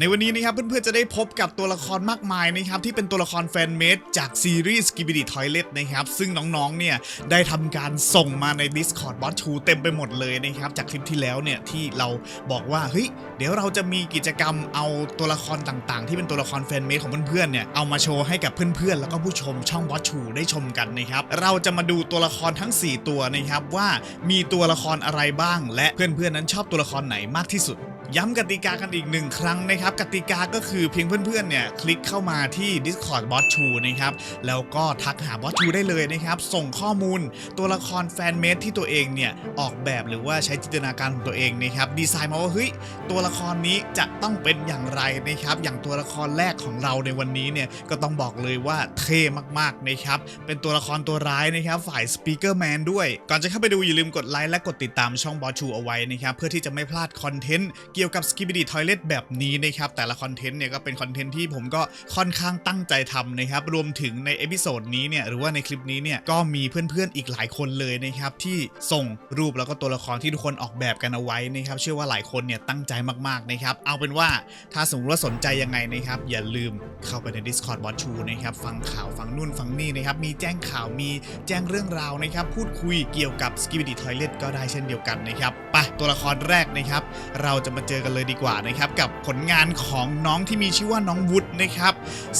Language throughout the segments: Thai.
ในวันนี้นะครับเพื่อนๆจะได้พบกับตัวละครมากมายนะครับที่เป็นตัวละครแฟนเมดจากซีรีส์ Skibidi Toilet นะครับซึ่งน้องๆเนี่ยได้ทำการส่งมาใน Discord Bot 2เต็มไปหมดเลยนะครับจากคลิปที่แล้วเนี่ยที่เราบอกว่าเฮ้ยเดี๋ยวเราจะมีกิจกรรมเอาตัวละครต่างๆ ที่เป็นตัวละครแฟนเมดของเพื่อนๆเนี่ยเอามาโชว์ให้กับเพื่อนๆ แล้วก็ผู้ชมช่อง Bot 2ได้ชมกันนะครับเราจะมาดูตัวละครทั้ง 4 ตัวนะครับว่ามีตัวละครอะไรบ้าง และเพื่อนๆนั้นชอบตัวละครไหนมากที่สุด ย้ำกติกากันอีกหนึ่งครั้งนะครับกติกาก็คือเพียงเพื่อนๆเนี่ยคลิกเข้ามาที่ Discord Bot 2นะครับแล้วก็ทักหา Bot 2ได้เลยนะครับ ส่งข้อมูลตัวละครแฟนเมดที่ตัวเองเนี่ยออกแบบหรือว่าใช้จินตนาการของตัวเองนะครับดีไซน์มาว่าเฮ้ยตัวละครนี้จะต้องเป็นอย่างไรนะครับ อย่างตัวละครแรกของเราในวันนี้เนี่ยก็ต้องบอกเลยว่าเท่มากๆนะครับ เป็นตัวละครตัวร้ายนะครับ ฝ่าย Speaker Man ด้วย ก่อนจะเข้าไปดูอย่าลืมกดไลค์และกดติดตามช่อง Bot 2เอาไว้นะครับเพื่อที่จะไม่พลาดคอนเทนต์เกี่ยวกับ Skibidi Toilet แบบนี้นะครับแต่ละคอนเทนต์เนี่ยก็เป็นคอนเทนต์ที่ผมก็ค่อนข้างตั้งใจทำนะครับรวมถึงในเอพิโซดนี้เนี่ยหรือว่าในคลิปนี้เนี่ยก็มีเพื่อนๆอีกหลายคนเลยนะครับที่ส่งรูปแล้วก็ตัวละครที่ทุกคนออกแบบกันเอาไว้นะครับเชื่อว่าหลายคนเนี่ยตั้งใจมากๆนะครับเอาเป็นว่าถ้าสมมติว่าสนใจยังไงนะครับอย่าลืมเข้าไปใน Discord Bot 2นะครับฟังข่าวฟังนู่นฟังนี่นะครับมีแจ้งข่าวมีแจ้งเรื่องราวนะครับพูดคุยเกี่ยวกับ Skibidi Toilet ก็ได้เช่นเดียวกันนะครับไปตัวละครแรกนะครับเราจะมาเจอกันเลยดีกว่านะครับกับผลงานของน้องที่มีชื่อว่าน้องวุฒินะครับ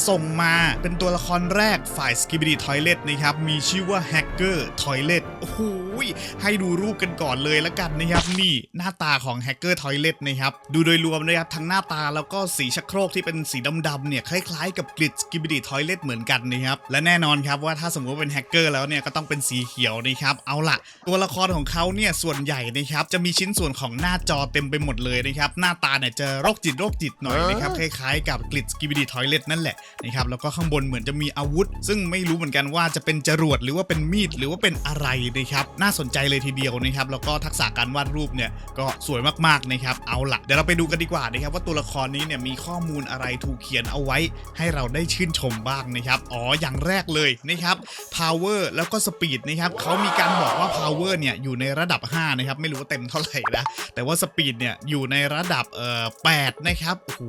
ส่งมาเป็นตัวละครแรกฝ่าย Skibidi Toilet นะครับ มีชื่อว่า Hacker Toilet โอ้โหยให้ดูรูปกันก่อนเลยแล้วกันนะครับนี่หน้าตาของ Hacker Toilet นะครับดูโดยรวมนะครับทั้งหน้าตาแล้วก็สีชักโครกที่เป็นสีดำๆเนี่ยคล้ายๆกับกริด Skibidi Toilet เหมือนกันนะครับและแน่นอนครับว่าถ้าสมมติว่าเป็นแฮกเกอร์แล้วเนี่ยก็ต้องเป็นสีเขียวนะครับเอาล่ะตัวละครของเขาเนี่ยส่วนใหญ่นะครับจะมีชิ้นส่วนของหน้าจอเต็มไปหมดเลยนะครับหน้าตาเนี่ยจะโรคจิตโรคจิตหน่อยนะครับคล้ายๆกับกริด Skibidi Toilet นั่นแหละนะครับแล้วก็ข้างบนเหมือนจะมีอาวุธ ซึ่งไม่รู้เหมือนกันว่าจะเป็นจรวดหรือว่าเป็นมีดหรือว่าเป็นอะไรนะครับน่าสนใจเลยทีเดียวนะครับแล้วก็ทักษะการวาดรูปเนี่ยก็สวยมากๆนะครับเอาล่ะเดี๋ยวเราไปดูกันดีกว่านะครับว่าตัวละครนี้เนี่ยมีข้อมูลอะไรถูกเขียนเอาไว้ ให้เราได้ชื่นชมบ้างนะครับอ๋ออย่างแรกเลยนะครับ power แล้วก็ speed นะครับเขามีการบอกว่า power เนี่ยอยู่ในระดับ 5 นะครับ ไม่รู้ว่าเต็มเท่าไหร่นะแต่ว่า speed เนี่ยอยู่ในระดับเอ่อ8นะครับโอ้โห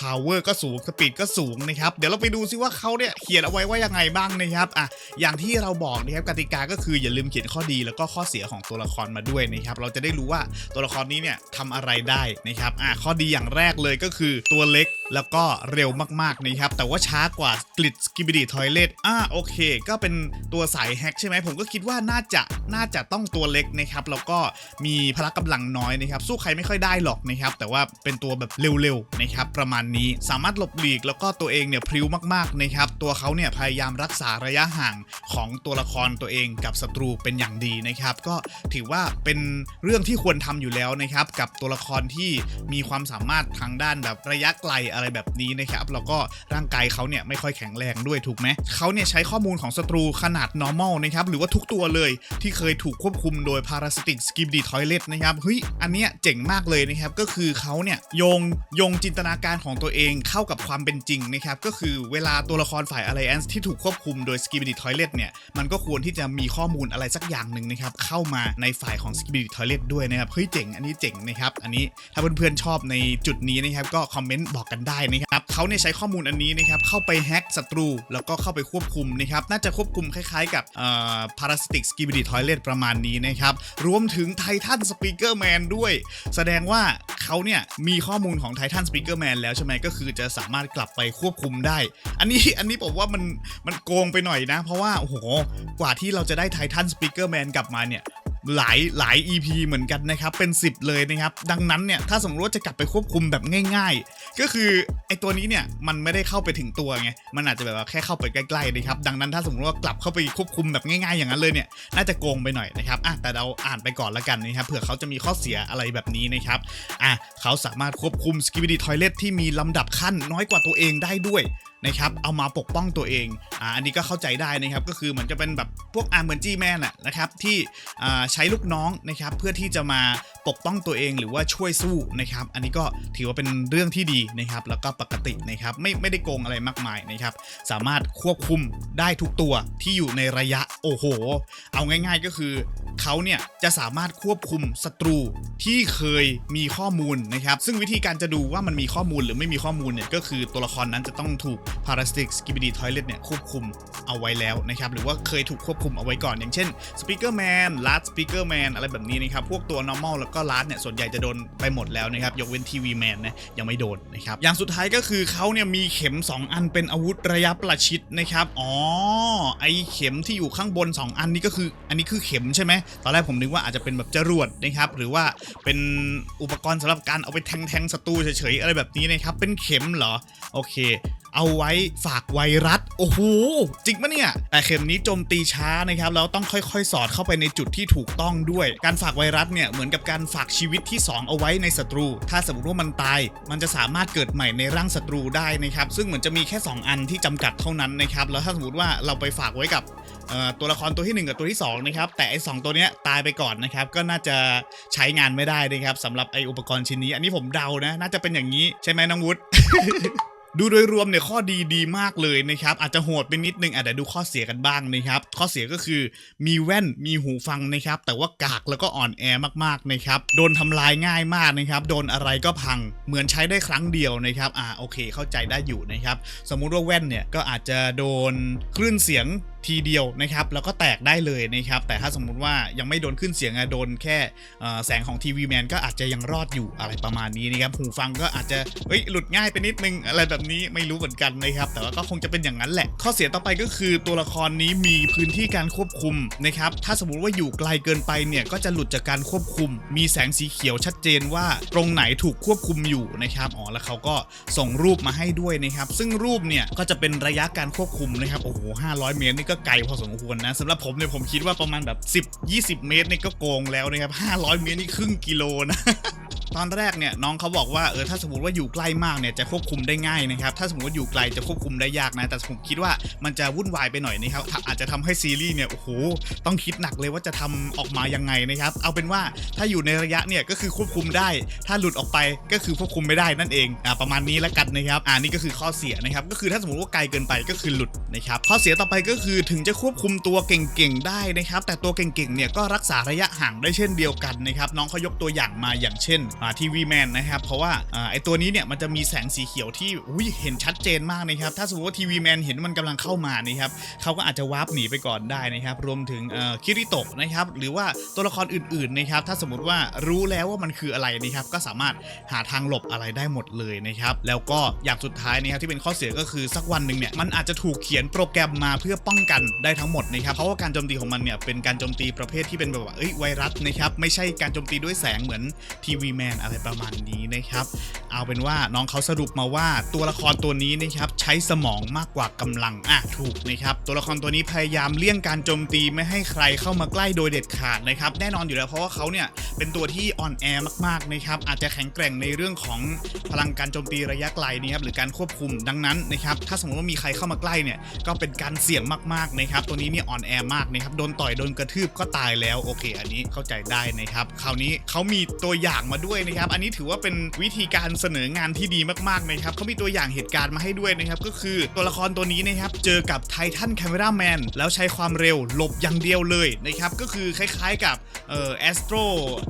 power ก็สูง speed ก็สูงนะครับ เดี๋ยวเราไปดูซิว่าเขาเนี่ยเขียนเอาไว้ว่ายังไงบ้างนะครับอะอย่างที่เราบอกนะครับกติกาก็คืออย่าลืมเขียนข้อดีแล้วก็ข้อเสียของตัวละครมาด้วยนะครับเราจะได้รู้ว่าตัวละครนี้เนี่ยทำอะไรได้นะครับอะข้อดีอย่างแรกเลยก็คือตัวเล็กแล้วก็เร็วมากๆนะครับแต่ว่าช้ากว่ากลิดสกิบิดีทอยเลตอ่าโอเค ก็เป็นตัวสายแฮกใช่ไหมผมก็คิดว่าน่าจะน่าจะต้องตัวเล็กนะครับแล้วก็มีพละกำลังน้อยนะครับสู้ใครไม่ค่อยได้หรอกนะครับแต่ว่าเป็นตัวแบบเร็วๆนะครับประมาณนี้สามารถหลบหลีกแล้วก็ตัวเองเนี่ยพริ้วมากๆนะครับตัวเขาเนี่ยพยายามรักษาระยะห่างของตัวละครตัวเองกับศัตรูเป็นอย่างดีนะครับ ก็ถือว่าเป็นเรื่องที่ควรทำอยู่แล้วนะครับกับตัวละครที่มีความสามารถทางด้านแบบระยะไกลอะไรแบบนี้นะครับแล้วก็ร่างกายเขาเนี่ยไม่ค่อยแข็งแรงด้วยถูกไหมเขาเนี่ยใช้ข้อมูลของศัตรูขนาด normal นะครับหรือว่าทุกตัวเลยที่เคยถูกควบคุมโดย parasitic skibidi toilet นะครับเฮ้ยอันเนี้ยเจ๋งมากเลยนะครับก็คือเขาเนี่ยโยงโยงจจินตนาการของตัวเองเข้ากับความเป็นจริงนะครับก็คือเวลาตัวละครฝ่าย alliance ที่ถูกควบคุมโดย skibidi toilet เนี่ยมันก็ควรที่จะมีข้อมูลอะไรสักอย่างหนึ่งนะครับเข้ามาในฝ่ายของ skibidi toilet ด้วยนะครับเฮ้ยเจ๋งอันนี้เจ๋งนะครับอันนี้ถ้าเพื่อนๆชอบในจุดนี้นะครับก็คอมเมนต์บอกกันได้นะครับเขาเนี่ยใช้ข้อมูลอันนี้นะครับเข้าไปแฮ็กศัตรู แล้วก็เข้าไปควบคุมนะครับน่าจะควบคุมคล้ายๆ กับเอ่อ parasitic skibidi toilet ประมาณนี้นะครับรวมถึง Titan Speaker Man ด้วย แสดงว่าเขาเนี่ยมีข้อมูลของปิเกอร์แมนแล้วใช่ไหมก็คือจะสามารถกลับไปควบคุมได้ อันนี้อันนี้ผมว่ามันมันโกงไปหน่อยนะ เพราะว่าโอ้โหกว่าที่เราจะได้ไททันสปิเกอร์แมนกลับมาเนี่ย หลายหลาย EP เหมือนกันนะครับ เป็น 10 เลยนะครับ ดังนั้นเนี่ย ถ้าสมมติว่าจะกลับไปควบคุมแบบง่าย ๆ ก็คือไอตัวนี้เนี่ย มันไม่ได้เข้าไปถึงตัวไง มันอาจจะแบบว่าแค่เข้าไปใกล้ๆนะครับ ดังนั้นถ้าสมมติว่ากลับเข้าไปควบคุมแบบง่ายๆอย่างนั้นเลยเนี่ย น่าจะโกงไปหน่อยนะครับอะแต่เราอ่านไปก่อนละกันนะครับ เผื่อเขาจะมีข้อเสียอะไรแบบนี้นะครับอะเขาสามารถควบคุม Skibidi Toilet ที่มีลำดับขั้นน้อยกว่าตัวเองได้ด้วยนะครับเอามาปกป้องตัวเองอ่าอันนี้ก็เข้าใจได้นะครับก็คือเหมือนจะเป็นแบบพวกอาร์เหมือนจี้แมนอะนะครับที่อ่าใช้ลูกน้องนะครับเพื่อที่จะมาปกป้องตัวเองหรือว่าช่วยสู้นะครับ อันนี้ก็ถือว่าเป็นเรื่องที่ดีนะครับ แล้วก็ปกตินะครับไม่ไม่ได้โกงอะไรมากมายนะครับ สามารถควบคุมได้ทุกตัวที่อยู่ในระยะโอ้โห เอาง่ายๆก็คือเขาเนี่ยจะสามารถควบคุมศัตรูที่เคยมีข้อมูลนะครับ ซึ่งวิธีการจะดูว่ามันมีข้อมูลหรือไม่มีข้อมูลเนี่ยก็คือตัวละครนั้นจะต้องถูก Parasitic Skibidi Toilet เนี่ยควบคุมเอาไว้แล้วนะครับ หรือว่าเคยถูกควบคุมเอาไว้ก่อน อย่างเช่น Speaker Man Last Speaker Man อะไรแบบนี้นะครับ พวกตัว normal แล้วก็ Last เนี่ยส่วนใหญ่จะโดนไปหมดแล้วนะครับ ยกเว้น TV Man นนะยังไม่โดนนะครับ อย่างสุดท้ายก็คือเขาเนี่ยมีเข็ม 2 อันเป็นอาวุธระยะประชิดนะครับ อ๋อ ไอเข็มที่อยู่ข้างบน 2 อันนี้ก็คือ อันนี้คือเข็มใช่ไหมตอนแรกผมนึกว่าอาจจะเป็นแบบจรวดนะครับหรือว่าเป็นอุปกรณ์สำหรับการเอาไปแทงแทงศัตรูเฉยๆอะไรแบบนี้นะครับเป็นเข็มเหรอโอเค เอาไว้ฝากไวรัส โอ้โห จริงปะเนี่ย แต่เข็มนี้โจมตีช้านะครับ แล้วต้องค่อยๆ สอดเข้าไปในจุดที่ถูกต้องด้วย การฝากไวรัสเนี่ยเหมือนกับการฝากชีวิตที่ 2 เอาไว้ในศัตรู ถ้าสมมติว่ามันตาย มันจะสามารถเกิดใหม่ในร่างศัตรูได้นะครับ ซึ่งเหมือนจะมีแค่ 2 อันที่จำกัดเท่านั้นนะครับ แล้วถ้าสมมติว่าเราไปฝากไว้กับตัวละครตัวทีหนึ่1 กับตัวที่2นะครับ แต่ไอ้สองตัวเนี้ยตายไปก่อนนะครับ ก็น่าจะใช้งานไม่ได้นะครับสำหรับไอ้อุปกรณ์ชิ้นนี้ อันนี้ผมเดานะ น่าจะเป็นอย่างนี้ใช่ไหมน้องวุฒิ ดูโดยรวมเนี่ยข้อดีดีมากเลยนะครับ อาจจะโหดไปนิดนึงอาจจะดูข้อเสียกันบ้างนะครับ ข้อเสียก็คือมีแว่นมีหูฟังนะครับ แต่ว่ากากแล้วก็อ่อนแอมากๆนะครับ โดนทำลายง่ายมากนะครับ โดนอะไรก็พังเหมือนใช้ได้ครั้งเดียวนะครับ อ่าโอเคเข้าใจได้อยู่นะครับ สมมุติว่าแว่นเนี่ยก็อาจจะโดนคลื่นเสียง ทีเดียวนะครับแล้วก็แตกได้เลยนะครับแต่ถ้าสมมุติว่ายังไม่โดนขึ้นเสียงอะโดนแค่แสงของทีวีแมนก็อาจจะยังรอดอยู่อะไรประมาณนี้นะครับหูฟังก็อาจจะเฮ้ยหลุดง่ายไปนิดนึงอะไรแบบนี้ไม่รู้เหมือนกันนะครับแต่ว่าก็คงจะเป็นอย่างนั้นแหละ ข้อเสียต่อไปก็คือตัวละครนี้มีพื้นที่การควบคุมนะครับถ้าสมมติว่าอยู่ไกลเกินไปเนี่ยก็จะหลุดจากการควบคุม มีแสงสีเขียวชัดเจนว่าตรงไหนถูกควบคุมอยู่นะครับอ๋อแล้วเขาก็ส่งรูปมาให้ด้วยนะครับซึ่งรูปเนี่ยก็จะเป็นระยะการควบคุมนะครับโอ้โห500 เมตรนี่ก็ไกลพอสมควรนะสำหรับผมเนี่ยผมคิดว่าประมาณแบบ 10 20 เมตรเนี่ยก็โกงแล้วนะครับ500 เมตรนี่ครึ่งกิโลนะตอนแรกเนี่ยน้องเขาบอกว่าเออถ้าสมมติว่าอยู่ใกล้มากเนี่ยจะควบคุมได้ง่ายนะครับถ้าสมมติว่าอยู่ไกลจะควบคุมได้ยากนะ แต่ผมคิดว่ามันจะวุ่นวายไปหน่อยนะครับอาจจะทำให้ซีรีส์เนี่ยโอ้โหต้องคิดหนักเลยว่าจะทำออกมายังไงนะครับเอาเป็นว่าถ้าอยู่ในระยะเนี่ยก็คือควบคุมได้ ถ้าหลุดออกไปก็คือควบคุมไม่ได้นั่นเองอ่าประมาณนี้แล้วกันนะครับอ่านี่ก็คือข้อเสียนะครับก็คือถ้าสมมติว่าไกลเกินไปก็คือหลุดนะครับข้อเสียต่อไปก็คือถึงจะควบคุมตัวเก่งๆได้นะครับ แต่ตัวเก่งๆเนี่ยก็รักษาระยะห่างได้เช่นเดียวกันนะครับน้องเขายกตัวอย่างมาอย่างเช่นทีวีแมนนะครับเพราะว่าอไอตัวนี้เนี่ยมันจะมีแสงสีเขียวที่อุ้ยเห็นชัดเจนมากนะครับถ้าสมมติว่าทีวีแมนเห็นมันกำลังเข้ามานะครับเขาก็อาจจะวาร์ปหนีไปก่อนได้นะครับรวมถึงคิริโตะนะครับหรือว่าตัวละครอื่นๆนะครับถ้าสมมติว่ารู้แล้วว่ามันคืออะไรนะครับก็สามารถหาทางหลบอะไรได้หมดเลยนะครับแล้วก็อย่างสุดท้ายนะครับที่เป็นข้อเสียก็คือสักวันหนึ่งเนี่ยมันอาจจะถูกเขียนโปรแกรมมาเพื่อป้องกันได้ทั้งหมดนะครับเพราะว่าการโจมตีของมันเนี่ยเป็นการโจมตีประเภทที่เป็นแบบว่าเอ้ยไวรัสนะครับไม่ใช่การโจมตีด้วยแสงเหมือนทีวีแมนอะไรประมาณนี้นะครับเอาเป็นว่าน้องเขาสรุปมาว่าตัวละครตัวนี้นะครับใช้สมองมากกว่ากำลังอะถูกนะครับตัวละครตัวนี้พยายามเลี่ยงการโจมตีไม่ให้ใครเข้ามาใกล้โดยเด็ดขาดนะครับแน่นอนอยู่แล้วเพราะว่าเขาเนี่ยเป็นตัวที่อ่อนแอมากๆนะครับอาจจะแข็งแกร่งในเรื่องของพลังการโจมตีระยะไกลนะครับหรือการควบคุมดังนั้นนะครับถ้าสมมติว่ามีใครเข้ามาใกล้เนี่ยก็เป็นการเสี่ยงมากๆนะครับ ตัวนี้เนี่ยอ่อนแอมากนะครับ โดนต่อยโดนกระทืบก็ตายแล้วโอเค อันนี้เข้าใจได้นะครับ คราวนี้เขามีตัวอย่างมาด้วยนะครับ อันนี้ถือว่าเป็นวิธีการเสนองานที่ดีมากๆนะครับเขามีตัวอย่างเหตุการณ์มาให้ด้วยนะครับ ก็คือตัวละครตัวนี้นะครับ เจอกับไททันแคม e ราแมนแล้วใช้ความเร็วหลบอย่างเดียวเลยนะครับ ก็คือคล้ายๆกับเอ่อแอสโตร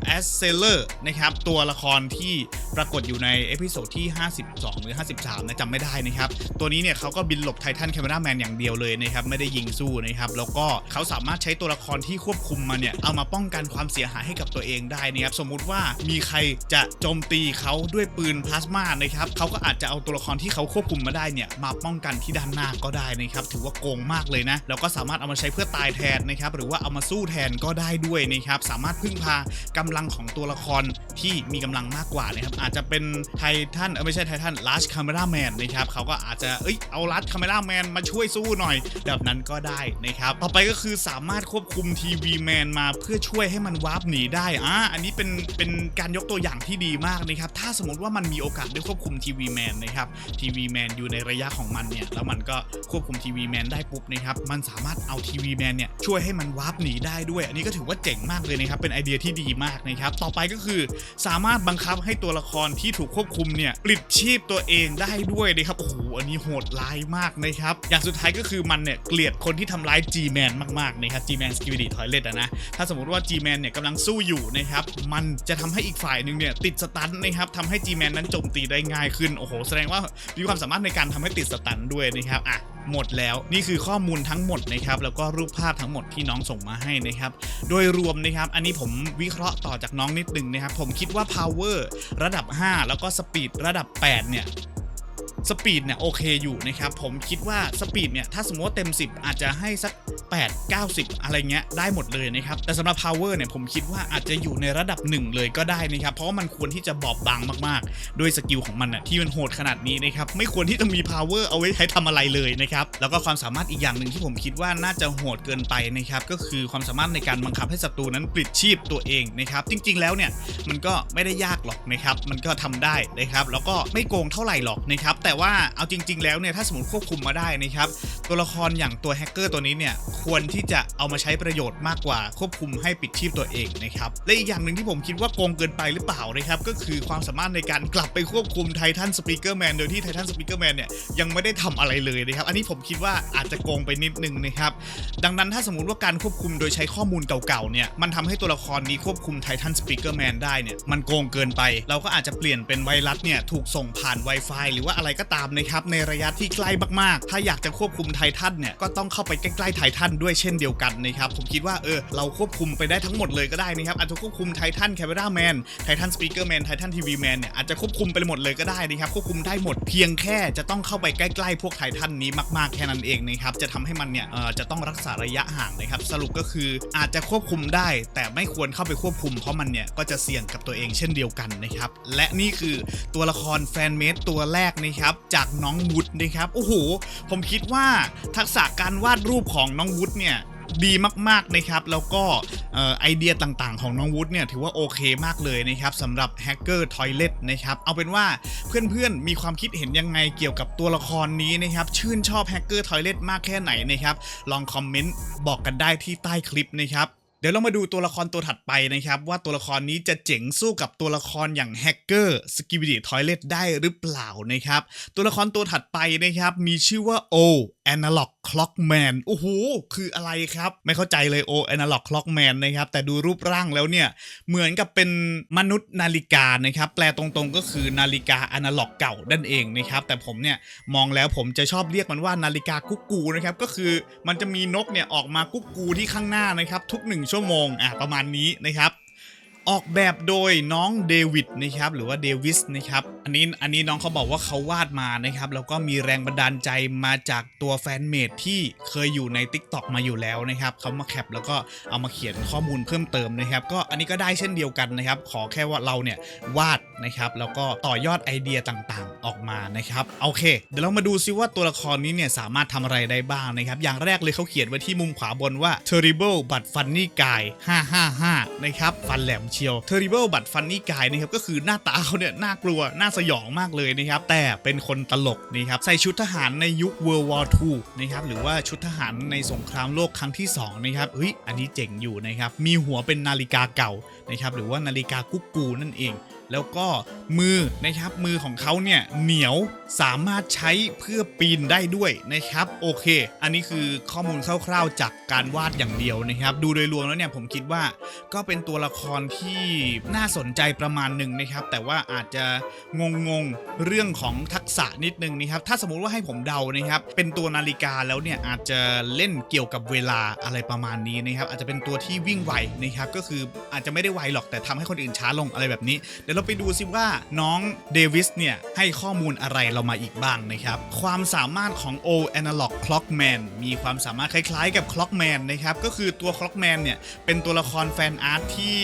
แอสเซเลอร์นะครับ ตัวละครที่ปรากฏอยู่ในเอพิโซดที่ 52 หรือ 53 นะจำไม่ได้นะครับ ตัวนี้เนี่ยเขาก็บินหลบไททันแคม e ราแมนอย่างเดียวเลยนะครับ ไม่ได้ยิงสู้นะครับแล้วก็เขาสามารถใช้ตัวละครที่ควบคุมมาเนี่ยเอามาป้องกันความเสียหายให้กับตัวเองได้นะครับสมมุติว่ามีใครจะโจมตีเขาด้วยปืนพลาสมานะครับเขาก็อาจจะเอาตัวละครที่เขาควบคุมมาได้เนี่ยมาป้องกันที่ด้านหน้าก็ได้นะครับถือว่าโกงมากเลยนะแล้วก็สามารถเอามาใช้เพื่อตายแทนนะครับหรือว่าเอามาสู้แทนก็ได้ด้วยนะครับสามารถพึ่งพากำลังของตัวละครที่มีกำลังมากกว่านะครับอาจจะเป็นไททันเออไม่ใช่ไททันลาร์คาเมราแมนนะครับเขาก็อาจจะเอ้ยเอาลาร์คาเมราแมนมาช่วยสู้หน่อยแบบนั้นก็ได้นะครับต่อไปก็คือสามารถควบคุมทีวีแมนมาเพื่อช่วยให้มันวาร์ปหนีได้อ่าอันนี้เป็นเป็นการยกตัวอย่างที่ดีมากนะครับถ้าสมมติว่ามันมีโอกาสได้ควบคุมทีวีแมนนะครับทีวีแมนอยู่ในระยะของมันเนี่ยแล้วมันก็ควบคุมทีวีแมนได้ปุ๊บนะครับมันสามารถเอาทีวีแมนเนี่ยช่วยให้มันวาร์ปหนีได้ด้วย อันนี้ก็ถือว่าเจ๋งมากเลยนะครับเป็นไอเดียที่ดีมากนะครับต่อไปก็คือสามารถบังคับให้ตัวละครที่ถูกควบคุมเนี่ยปลิดชีพตัวเองได้ด้วยนะครับโอ้โหอันนี้โหดร้ายมากนะครับอย่างสุดท้ายก็คือมันเนี่ยเกลียดคนที่ทำร้าย G-Man มากๆนะครับ G-Man Skibidi Toilet อะนะ ถ้าสมมติว่า G-Man เนี่ยกำลังสู้อยู่นะครับ มันจะทำให้อีกฝ่ายหนึ่งเนี่ยติดสตันนะครับทำให้ G-Man นั้นโจมตีได้ง่ายขึ้น โอ้โห แสดงว่ามีความสามารถในการทำให้ติดสตันด้วยนะครับ อะหมดแล้วนี่คือข้อมูลทั้งหมดนะครับแล้วก็รูปภาพทั้งหมดที่น้องส่งมาให้นะครับโดยรวมนะครับอันนี้ผมวิเคราะห์ต่อจากน้องนิดนึงนะครับผมคิดว่า power ระดับ 5 แล้วก็ speed ระดับ 8 เนี่ย สปีดเนี่ยโอเคอยู่นะครับ ผมคิดว่าสปีดเนี่ยถ้าสมมติว่าเต็ม 10 อาจจะให้สัก 8 90 อะไรเงี้ยได้หมดเลยนะครับ แต่สำหรับ power เนี่ยผมคิดว่าอาจจะอยู่ในระดับ 1 เลยก็ได้นะครับ เพราะว่ามันควรที่จะบอบบางมากๆ ด้วยสกิลของมันน่ะที่มันโหดขนาดนี้นะครับไม่ควรที่จะมี power เอาไว้ใช้ทำอะไรเลยนะครับแล้วก็ความสามารถอีกอย่างหนึ่งที่ผมคิดว่าน่าจะโหดเกินไปนะครับก็คือความสามารถในการบังคับให้ศัตรูนั้นปลิดชีพตัวเองนะครับจริง ๆ แล้วเนี่ยมันก็ไม่ได้ยากหรอกนะครับมันก็ทำได้นะครับแล้วก็ไม่โกงเท่าไหร่หรอกนะครับแต่ว่าเอาจริง ๆ แล้วเนี่ยถ้าสมมติควบคุมมาได้นะครับตัวละครอย่างตัวแฮกเกอร์ตัวนี้เนี่ยควรที่จะเอามาใช้ประโยชน์มากกว่า ควบคุมให้ปิดชีพตัวเองนะครับและอีกอย่างหนึ่งที่ผมคิดว่าโกงเกินไปหรือเปล่านะครับก็คือความสามารถในการกลับไปควบคุมไททันสปีกเกอร์แมนโดยที่ไททันสปีกเกอร์แมนเนี่ยยังไม่ได้ทำอะไรเลยนะครับ อันนี้ผมคิดว่าอาจจะโกงไปนิดนึงนะครับ ดังนั้นถ้าสมมติว่าการควบคุมโดยใช้ข้อมูลเก่าๆเนี่ยมันทำให้ตัวละครนี้ควบคุมไททันสปีกเกอร์แมนได้เนี่ยมันโกงเกินไป เราก็อาจจะเปลี่ยนเป็นไวรัสเนี่ยถูกส่งผ่าน Wi-Fi หรือว่าอะไรก็ตามนะครับในระยะที่ใกล้มากๆ ถ้าอยากจะควบคุมไททันเนี่ยก็ต้องเข้าไปใกล้ๆไททันด้วยเช่นเดียวกันนะครับผมคิดว่าเออเราควบคุมไปได้ทั้งหมดเลยก็ได้นะครับอาจจะควบคุมไททันแคมเปราแมนไททันสปีกเกอร์แมนไททันทีวีแมนเนี่ยอาจจะควบคุมไปหมดเลยก็ได้นะครับควบคุมได้หมดเพียงแค่จะต้องเข้าไปใกล้ๆพวกไททันนี้มากๆแค่นั้นเองนะครับจะทำให้มันเนี่ยเออจะต้องรักษาระยะห่างนะครับสรุปก็คืออาจจะควบคุมได้ แต่ไม่ควรเข้าไปควบคุม เพราะมันเนี่ยก็จะเสี่ยงกับตัวเองเช่นเดียวกันนะครับและนี่คือตัวละครแฟนเมดตัวแรกนะครับจากน้องวุฒนะครับโอ้โหผมคิดว่าทักษะการวาดรูปของน้องวุฒเนี่ยดีมากๆนะครับแล้วก็ไอเดียต่างๆ ของน้องวุฒิเนี่ยถือว่าโอเคมากเลยนะครับสำหรับแฮกเกอร์ทอยเล t นะครับเอาเป็นว่าเพื่อนๆมีความคิดเห็นยังไงเกี่ยวกับตัวละครนี้นะครับชื่นชอบแฮกเกอร์ทอยเล t มากแค่ไหนนะครับลองคอมเมนต์บอกกันได้ที่ใต้คลิปนะครับ เดี๋ยวเรามาดูตัวละครตัวถัดไปนะครับ ว่าตัวละครนี้จะเจ๋งสู้กับตัวละครอย่างแฮกเกอร์สกิบิดิทอยเล t ได้หรือเปล่านะครับ ตัวละครตัวถัดไปนะครับ มีชื่อว่า O Analog Clockman โอ้โห คืออะไรครับ ไม่เข้าใจเลย O Analog Clockman นะครับ แต่ดูรูปร่างแล้วเนี่ย เหมือนกับเป็นมนุษย์นาฬิกานะครับ แปลตรงๆก็คือนาฬิกาอนาล็อกเก่านั่นเองนะครับ แต่ผมเนี่ยมองแล้วผมจะชอบเรียกมันว่านาฬิกากุ๊กกูนะครับ ก็คือมันจะมีนกเนี่ยออกมากุ๊กกูที่ข้างหน้านะครับทุกหนึ่งชั่วโมงอะประมาณนี้นะครับ ออกแบบโดยน้องเดวิดนะครับหรือว่าเดวิสนะครับอันนี้อันนี้น้องเขาบอกว่าเขาวาดมานะครับแล้วก็มีแรงบันดาลใจมาจากตัวแฟนเมดที่เคยอยู่ใน Tik t o อกมาอยู่แล้วนะครับเขามาแคปแล้วก็เอามาเขียนข้อมูลเพิ่มเติมนะครับก็อันนี้ก็ได้เช่นเดียวกันนะครับ ขอแค่ว่าเราเนี่ยวาดนะครับแล้วก็ต่อยอดไอเดียต่างๆออกมานะครับโอเค เดี๋ยวเรามาดูซิว่าตัวละครนี้เนี่ยสามารถทำอะไรได้บ้างนะครับอย่างแรกเลยเขาเขียนไว้ที่มุมขวาบนว่า terrible but funny guy 555นะครับฟันแหลมเชียวเทอริเบิลบัตฟันนี่กายนะครับก็คือหน้าตาเขาเนี่ยน่ากลัวน่าสยองมากเลยนะครับแต่เป็นคนตลกนะครับใส่ชุดทหารในยุค World War II นะครับหรือว่าชุดทหารในสงครามโลกครั้งที่2นะครับเฮ้ยอันนี้เจ๋งอยู่นะครับมีหัวเป็นนาฬิกาเก่านะครับหรือว่านาฬิกากุ๊กกูนั่นเอง แล้วก็มือนะครับมือของเขาเนี่ยเหนียวสามารถใช้เพื่อปีนได้ด้วยนะครับโอเค อันนี้คือข้อมูลคร่าวๆจากการวาดอย่างเดียวนะครับ ดูโดยรวมแล้วเนี่ยผมคิดว่าก็เป็นตัวละครที่น่าสนใจประมาณหนึ่งนะครับ แต่ว่าอาจจะงงๆเรื่องของทักษะนิดนึงนะครับ ถ้าสมมุติว่าให้ผมเดานะครับ เป็นตัวนาฬิกาแล้วเนี่ยอาจจะเล่นเกี่ยวกับเวลาอะไรประมาณนี้นะครับ อาจจะเป็นตัวที่วิ่งไวนะครับ ก็คืออาจจะไม่ได้ไวหรอกแต่ทำให้คนอื่นช้าลงอะไรแบบนี้เดี๋ยวยวเราไปดูซิว่าน้องเดวิสเนี่ย ให้ข้อมูลอะไรเรามาอีกบ้างนะครับ ความสามารถของ O Analog Clockman มีความสามารถคล้ายๆกับ Clockman นะครับ ก็คือตัว Clockman เนี่ย เป็นตัวละครแฟนอาร์ตที่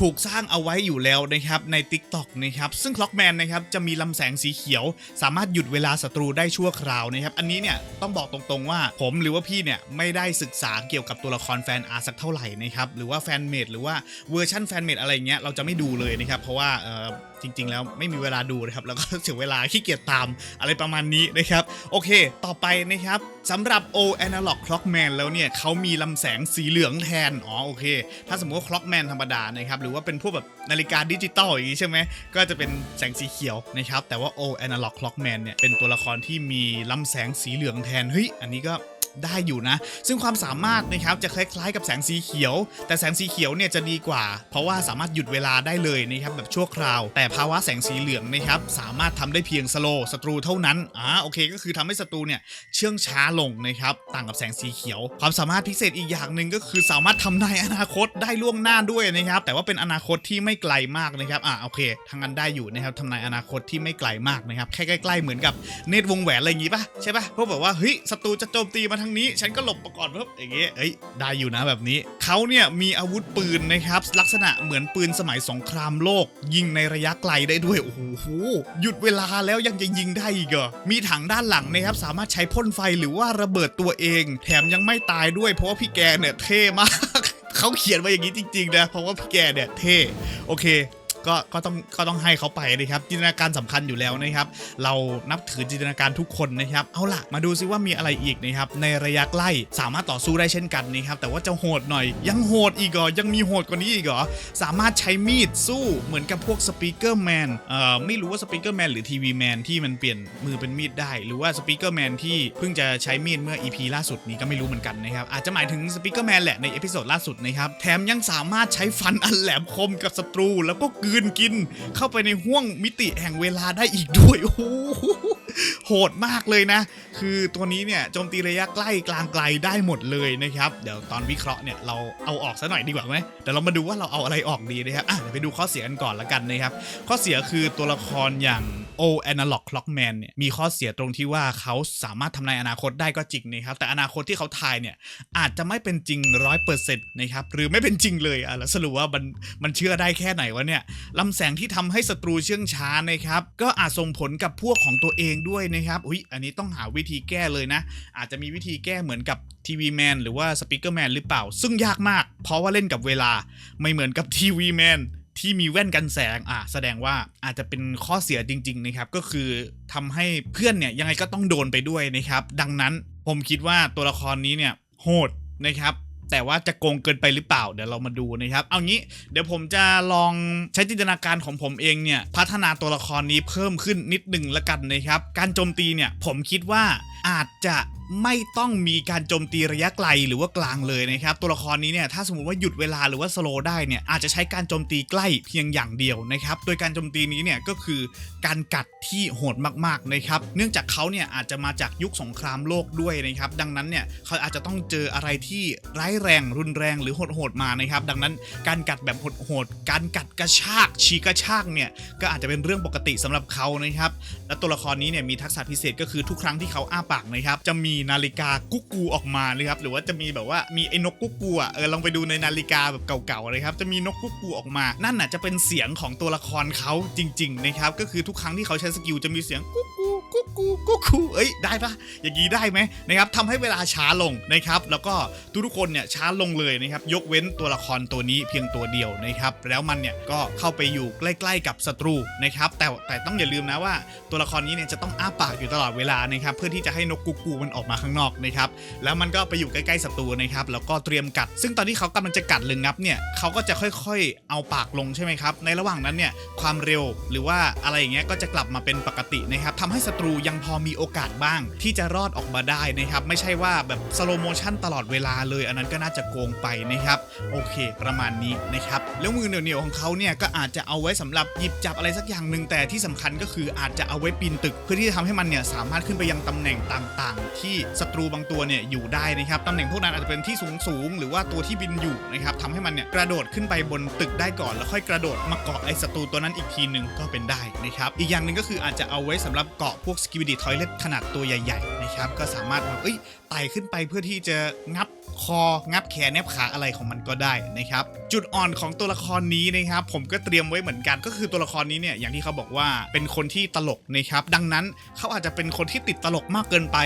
ถูกสร้างเอาไว้อยู่แล้วนะครับ ใน TikTok นะครับ ซึ่ง Clockman นะครับ จะมีลำแสงสีเขียว สามารถหยุดเวลาศัตรูได้ชั่วคราวนะครับ อันนี้เนี่ยต้องบอกตรงๆว่าผมหรือว่าพี่เนี่ยไม่ได้ศึกษาเกี่ยวกับตัวละครแฟนอาร์ตสักเท่าไหร่นะครับหรือว่าแฟนเมดหรือว่าเวอร์ชันแฟนเมดอะไรเงี้ยเราจะไม่ดูเลยนะครับเพราะว่าเออจริง ๆ แล้วไม่มีเวลาดูนะครับ แล้วก็เสียเวลาขี้เกียจตามอะไรประมาณนี้นะครับ โอเค ต่อไปนะครับสำหรับ O Analog Clockman แล้วเนี่ยเขามีลำแสงสีเหลืองแทน อ๋อโอเค ถ้าสมมติว่า Clockman ธรรมดานะครับ หรือว่าเป็นพวกแบบนาฬิกาดิจิตอลอย่างนี้ใช่ไหม ก็จะเป็นแสงสีเขียวนะครับ แต่ว่า O Analog Clockman เนี่ยเป็นตัวละครที่มีลำแสงสีเหลืองแทน เฮ้ย อันนี้ก็ ได้อยู่นะ ซึ่งความสามารถนะครับจะคล้ายๆ กับแสงสีเขียว แต่แสงสีเขียวเนี่ยจะดีกว่า เพราะว่าสามารถหยุดเวลาได้เลยนะครับแบบชั่วคราว แต่ภาวะแสงสีเหลืองนะครับสามารถทำได้เพียงสโลศัตรูเท่านั้นอ่าโอเค ก็คือทำให้ศัตรูเนี่ยเชื่องช้าลงนะครับต่างกับแสงสีเขียว ความสามารถพิเศษอีกอย่างหนึ่งก็คือสามารถทำนายอนาคตได้ล่วงหน้าด้วยนะครับแต่ว่าเป็นอนาคตที่ไม่ไกลมากนะครับอ่าโอเคทางนั้นได้อยู่นะครับทำนายอนาคตที่ไม่ไกลมากนะครับแค่ใกล้ๆเหมือนกับเนตรวงแหวนอะไรอย่างงี้ป่ะใช่ป่ะพวกแบบว่าเฮ้ยศัตรูจะโจมตีมาางนี้ฉันก็หลบมาก่อนเพิ่อย่างเงี้ยเอ้ยได้อยู่นะแบบนี้เขาเนี่ยมีอาวุธปืนนะครับ ลักษณะเหมือนปืนสมัยสงครามโลก ยิงในระยะไกลได้ด้วยโอ้โหหยุดเวลาแล้วยังจะยิงได้อีกเหรอมีถังด้านหลังนะครับ สามารถใช้พ่นไฟหรือว่าระเบิดตัวเอง แถมยังไม่ตายด้วย เพราะว่าพี่แกเนี่ยเท่มากเขาเขียนมาอย่างนี้จริงๆนะเพราะว่าพี่แกเนี่ยเท่โอเค ก็ก็ต้องก็ต้องให้เขาไปนะครับ จินตนาการสำคัญอยู่แล้วนะครับ เรานับถือจินตนาการทุกคนนะครับ เอาล่ะ มาดูซิว่ามีอะไรอีกนะครับ ในระยะใกล้สามารถต่อสู้ได้เช่นกันนะครับ แต่ว่าจะโหดหน่อย ยังโหดอีกเหรอ ยังมีโหดกว่านี้อีกเหรอ สามารถใช้มีดสู้เหมือนกับพวกสปีกเกอร์แมน เอ่อ ไม่รู้ว่าสปีกเกอร์แมนหรือทีวีแมนที่มันเปลี่ยนมือเป็นมีดได้ หรือว่าสปีกเกอร์แมนที่เพิ่งจะใช้มีดเมื่อ EP ล่าสุดนี้ก็ไม่รู้เหมือนกันนะครับ อาจจะหมายถึงสปีกเกอร์แมนแหละในเอพิโซดล่าสุดนะครับ แถมยังสามารถใช้ฟันอันแหลมคมกับศัตรูแล้วก็กลืนกินเข้าไปในห้วงมิติแห่งเวลาได้อีกด้วยโอ้ โหดมากเลยนะ คือตัวนี้เนี่ยโจมตีระยะใกล้กลางไกลได้หมดเลยนะครับ เดี๋ยวตอนวิเคราะห์เนี่ยเราเอาออกซะหน่อยดีกว่าไหมเดี๋ยวเรามาดูว่าเราเอาอะไรออกดีนะครับอะเดี๋ยวไปดูข้อเสียกันก่อนละกันนะครับ ข้อเสียคือตัวละครอย่าง O Analog Clockman เนี่ยมีข้อเสียตรงที่ว่าเขาสามารถทำนายอนาคตได้ก็จริงนะครับแต่อนาคตที่เขาทายเนี่ยอาจจะไม่เป็นจริงร้อยเปอร์เซ็นต์นะครับหรือไม่เป็นจริงเลยอะแล้วสรุปว่ามันมันเชื่อได้แค่ไหนวะเนี่ยลำแสงที่ทำให้ศัตรูเชื่องช้านะครับก็อาจส่งผลกับพวกของตัวเองด้วยนะครับอุ้ยอันนี้ต้องหาวิธีแก้เลยนะ อาจจะมีวิธีแก้เหมือนกับทีวีแมนหรือว่าสปีกเกอร์แมนหรือเปล่า ซึ่งยากมาก เพราะว่าเล่นกับเวลาไม่เหมือนกับทีวีแมนที่มีแว่นกันแสงอะแสดงว่าอาจจะเป็นข้อเสียจริง ๆ นะครับ ก็คือทำให้เพื่อนเนี่ยยังไงก็ต้องโดนไปด้วยนะครับ ดังนั้นผมคิดว่าตัวละครนี้เนี่ยโหดนะครับ แต่ว่าจะโกงเกินไปหรือเปล่า เดี๋ยวเรามาดูนะครับ เอางี้เดี๋ยวผมจะลองใช้จินตนาการของผมเองเนี่ย พัฒนาตัวละครนี้เพิ่มขึ้นนิดหนึ่งละกันนะครับ การโจมตีเนี่ยผมคิดว่าอาจจะ ไม่ต้องมีการโจมตีระยะไกลหรือว่ากลางเลยนะครับ ตัวละครนี้เนี่ยถ้าสมมติว่าหยุดเวลาหรือว่าสโลว์ได้เนี่ยอาจจะใช้การโจมตีใกล้เพียงอย่างเดียวนะครับ โดยการโจมตีนี้เนี่ยก็คือการกัดที่โหดมากๆนะครับ เนื่องจากเขาเนี่ยอาจจะมาจากยุคสงครามโลกด้วยนะครับ ดังนั้นเนี่ยเขาอาจจะต้องเจออะไรที่ร้ายแรงรุนแรงหรือโหดๆมานะครับ ดังนั้นการกัดแบบโหดๆการกัดกระชากฉีกกระชากเนี่ยก็อาจจะเป็นเรื่องปกติสำหรับเขานะครับ และตัวละครนี้เนี่ยมีทักษะพิเศษก็คือทุกครั้งที่เขาอ้าปากนะครับจะมีีนาฬิกากุ๊กกูออกมาเลยครับหรือว่าจะมีแบบว่ามีไอ้นกกุ๊กกูอะเออลองไปดูในนาฬิกาแบบเก่าๆเลยครับจะมีนกกุ๊กกูออกมา นั่นน่ะจะเป็นเสียงของตัวละครเขาจริงๆนะครับก็คือทุกครั้งที่เขาใช้สกิลจะมีเสียงกุ๊กกูกุ๊กกูกุ๊กกูเอ้ยได้ปะอย่างนี้ได้ไหมนะครับทำให้เวลาช้าลงนะครับแล้วก็ทุกๆคนเนี่ยช้าลงเลยนะครับยกเว้นตัวละครตัวนี้เพียงตัวเดียวนะครับแล้วมันเนี่ยก็เข้าไปอยู่ใกล้ ๆ กับศัตรูนะครับแต่แต่ต้องอย่าลืมนะว่าตัวละครนี้เนี่ยจะต้องอ้าปากอยู่ตลอดเวลานะครับเพื่อที่จะให้นกกุ๊กกูมันออกมาข้างนอกนะครับแล้วมันก็ไปอยู่ใกล้ๆศัตรูนะครับแล้วก็เตรียมกัด ซึ่งตอนที่เขากำลังจะกัดหรืองับเนี่ยเขาก็จะค่อยๆ เอาปากลงใช่ไหมครับในระหว่างนั้นเนี่ยความเร็วหรือว่าอะไรอย่างเงี้ยก็จะกลับมาเป็นปกตินะครับทำให้ศัตรูยังพอมีโอกาสบ้าง ที่จะรอดออกมาได้นะครับไม่ใช่ว่าแบบสโลโมชันตลอดเวลาเลย อันนั้นก็น่าจะโกงไปนะครับโอเค ประมาณนี้นะครับแล้วมือเหนียวๆของเขาเนี่ยก็อาจจะเอาไว้สำหรับหยิบจับอะไรสักอย่างหนึ่งแต่ที่สำคัญก็คืออาจจะเอาไว้ปีนตึก เพื่อที่จะทำให้มันเนี่ยสามารถขึ้นไปยังตำแหน่งต่างๆ ที่ศัตรูบางตัวเนี่ยอยู่ได้นะครับตำแหน่งพวกนั้นอาจจะเป็นที่สูงๆหรือว่าตัวที่บินอยู่นะครับทำให้มันเนี่ยกระโดดขึ้นไปบนตึกได้ก่อนแล้วค่อยกระโดดมาเกาะไอ้ศัตรูตัวนั้นอีกทีหนึ่งก็เป็นได้นะครับอีกอย่างหนึ่งก็คืออาจจะเอาไว้สำหรับเกาะพวกสกิบิดีทอยเลตขนาดตัวใหญ่ๆนะครับก็สามารถแบบเอ้ยไต่ขึ้นไปเพื่อที่จะงับ คองับแขนแนบขาอะไรของมันก็ได้นะครับ จุดอ่อนของตัวละครนี้นะครับ ผมก็เตรียมไว้เหมือนกัน ก็คือตัวละครนี้เนี่ยอย่างที่เขาบอกว่าเป็นคนที่ตลกนะครับ ดังนั้นเขาอาจจะเป็นคนที่ติดตลกมากเกินไป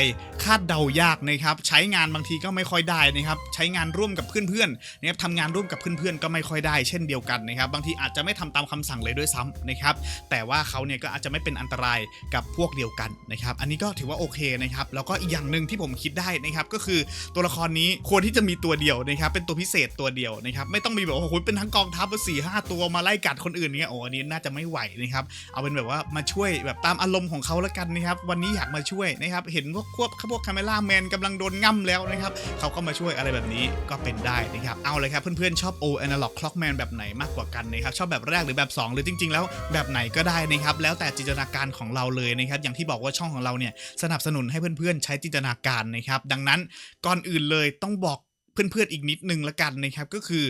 คาดเดายากนะครับ ใช้งานบางทีก็ไม่ค่อยได้นะครับ ใช้งานร่วมกับเพื่อนๆนะครับทำงานร่วมกับเพื่อนๆก็ไม่ค่อยได้ เช่นเดียวกันนะครับ บางทีอาจจะไม่ทำตามคำสั่งเลยด้วยซ้ำนะครับ แต่ว่าเขาเนี่ยก็อาจจะไม่เป็นอันตรายกับพวกเดียวกันนะครับ อันนี้ก็ถือว่าโอเคนะครับ แล้วก็อีกอย่างหนึ่งที่ผมคิดได้นะครับ ก็คือตัวละครนี้ควรที่จะมีตัวเดียวนะครับเป็นตัวพิเศษตัวเดียวนะครับไม่ต้องมีแบบโอ้โหเป็นทั้งกองทัพสี่ห้าตัวมาไล่กัดคนอื่นเนี่ยโอ้อันนี้น่าจะไม่ไหวนะครับเอาเป็นแบบว่ามาช่วยแบบตามอารมณ์ของเขาแล้วกันนะครับวันนี้อยากมาช่วยนะครับเห็นพวกควบพวกคาเมล่าแมนกำลังโดนง่ำแล้วนะครับเขาก็มาช่วยอะไรแบบนี้ก็เป็นได้นะครับเอาเลยครับเพื่อนๆชอบโอ Analog Clockman แบบไหนมากกว่ากันนะครับชอบแบบแรกหรือแบบ 2 หรือจริง ๆ แล้วแบบไหนก็ได้นะครับแล้วแต่จินตนาการของเราเลยนะครับอย่างที่บอกว่าช่องของเราเนี่ยสนับสนุนให้เพื่อนๆใช้จินตนาการนะครับดังนั้นก่อนอื่นเลยต้องบอก เพื่อนๆอีกนิดนึงละกันนะครับ ก็คือ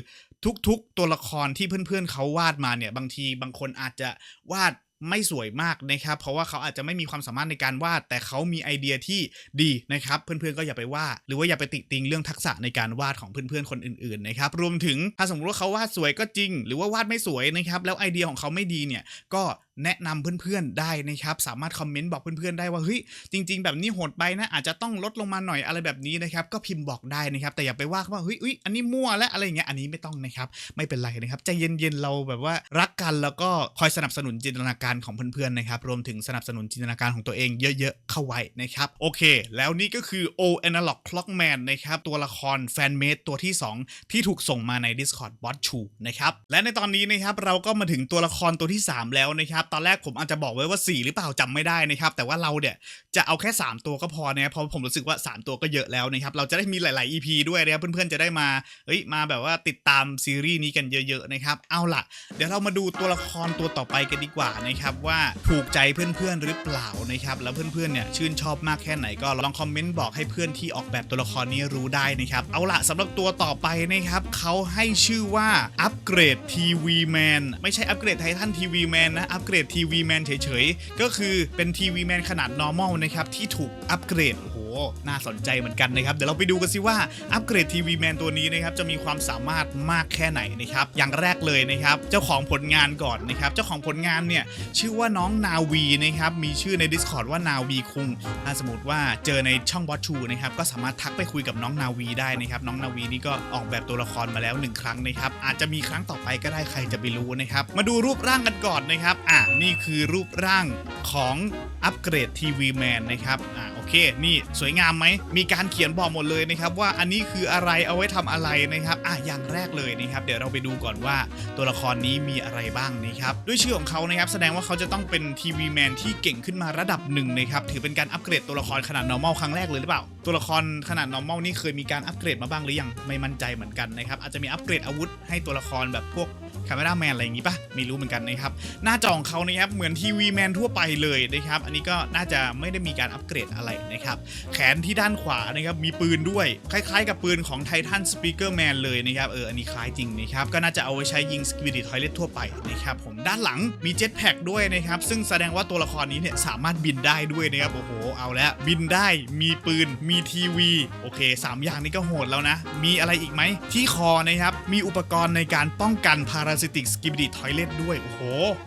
ทุกๆตัวละครที่เพื่อนๆเขาวาดมาเนี่ย บางทีบางคนอาจจะวาดไม่สวยมากนะครับ เพราะว่าเขาอาจจะไม่มีความสามารถในการวาด แต่เขามีไอเดียที่ดีนะครับ เพื่อนๆก็อย่าไปว่า หรือว่าอย่าไปติติงเรื่องทักษะในการวาดของเพื่อนๆคนอื่นๆนะครับ รวมถึงถ้าสมมติว่าเขาวาดสวยก็จริง หรือว่าวาดไม่สวยนะครับ แล้วไอเดียของเขาไม่ดีเนี่ย ก็ แนะนำเพื่อนๆได้นะครับ สามารถคอมเมนต์บอกเพื่อนๆได้ว่าเฮ้ยจริง ๆ แบบนี้โหดไปนะ อาจจะต้องลดลงมาหน่อยอะไรแบบนี้นะครับ ก็พิมพ์บอกได้นะครับ แต่อย่าไปว่าเขาว่าเฮ้ยอุ๊ยอันนี้มั่วและอะไรอย่างเงี้ยอันนี้ไม่ต้องนะครับ ไม่เป็นไรนะครับใจเย็นๆเราแบบว่ารักกันแล้วก็คอยสนับสนุนจินตนาการของเพื่อนๆนะครับรวมถึงสนับสนุนจินตนาการของตัวเองเยอะๆเข้าไว้นะครับโอเค แล้วนี่ก็คือ O Analog Clockman นะครับตัวละครแฟนเมดตัวที่ 2 ที่ถูกส่งมาใน Discord Bot ชูนะครับและในตอนนี้นะครับเราก็มาถึงตัวละครตัวที่ 3 แล้วนะครับตอนแรกผมอาจจะบอกไว้ว่า 4 หรือเปล่าจำไม่ได้นะครับ แต่ว่าเราเนี่ยจะเอาแค่ 3 ตัวก็พอนะเพราะผมรู้สึกว่า 3 ตัวก็เยอะแล้วนะครับ เราจะได้มีหลาย ๆ EP ด้วยนะครับ เพื่อน ๆ จะได้มาเฮ้ยมาแบบว่าติดตามซีรีส์นี้กันเยอะ ๆ นะครับ เอาล่ะ เดี๋ยวเรามาดูตัวละครตัวต่อไปกันดีกว่านะครับว่าถูกใจเพื่อน ๆ หรือเปล่านะครับ แล้วเพื่อน ๆ เนี่ยชื่นชอบมากแค่ไหนก็ลองคอมเมนต์บอกให้เพื่อนที่ออกแบบตัวละครนี้รู้ได้นะครับ เอาล่ะสำหรับตัวต่อไปนะครับเขาให้ชื่อว่าอัปเกรดทีวีแมนไม่ใช่อัปเกรดไททันทีวีแมนนะอัปเกรดทีวีแมนเฉยๆ ก็คือเป็นทีวีแมนขนาด normal นะครับ ที่ถูกอัปเกรดโอ้โห น่าสนใจเหมือนกันนะครับ เดี๋ยวเราไปดูกันสิว่าอัปเกรดทีวีแมนตัวนี้นะครับจะมีความสามารถมากแค่ไหนนะครับ อย่างแรกเลยนะครับ เจ้าของผลงานก่อนนะครับ เจ้าของผลงานเนี่ยชื่อว่าน้องนาวีนะครับ มีชื่อใน Discord ว่านาวีคุงถ้าสมมติว่าเจอในช่องบอสชูนะครับ ก็สามารถทักไปคุยกับน้องนาวีได้นะครับ น้องนาวีนี่ก็ออกแบบตัวละครมาแล้วหนึ่งครั้งนะครับ อาจจะมีครั้งต่อไปก็ได้ใครจะไปรู้นะครับ มาดูรูปร่างกันก่อนนะครับ อะนี่คือรูปร่างของอัปเกรดทีวีแมนนะครับ อะโเคนี่สวยงามไหมมีการเขียนบอกหมดเลยนะครับว่าอันนี้คืออะไรเอาไว้ทำอะไรนะครับอะอย่างแรกเลยนะครับเดี๋ยวเราไปดูก่อนว่าตัวละครนี้มีอะไรบ้างนะครับด้วยชื่อของเขานะครับแสดงว่าเขาจะต้องเป็นทีวีแมนที่เก่งขึ้นมาระดับหนึ่งนะครับถือเป็นการอัปเกรดตัวละครขนาด normal ครั้งแรกเลยหรือเปล่า ตัวละครขนาด normal นี่เคยมีการอัปเกรดมาบ้างหรือยังไม่มั่นใจเหมือนกันนะครับอาจจะมีอัปเกรดอาวุธให้ตัวละครแบบพวกคาเมราแมนอะไรอย่างงี้ปะไม่รู้เหมือนกันนะครับหน้าจอของเขานะครับเหมือนทีวีแมนทั่วไปเลยนะครับอันนี้ก็น่าจะไม่ได้มีการอัปเกรดอะไรนะครับแขนที่ด้านขวานะครับมีปืนด้วย คล้ายๆ กับปืนของไททันสปีกเกอร์แมนเลยนะครับเอออันนี้คล้ายจริงนะครับก็น่าจะเอาไว้ใช้ยิงสกิบิดิทอยเลตทั่วไปนะครับผมด้านหลังมีเจ็ตแพ็กด้วยนะครับซึ่งแสดงว่าตัวละครนี้เนี่ยสามารถบินได้ด้วยนะครับโอ้โหเอาแล้วบินได้มีปืนมีทีวีโอเคสามอย่างนี้ก็โหดแล้วนะ มีอะไรอีกไหมที่คอนะครับ มีอุปกรณ์ในการป้องกันพาราซิติกสกิบิดิทอยเลตด้วย โอ้โห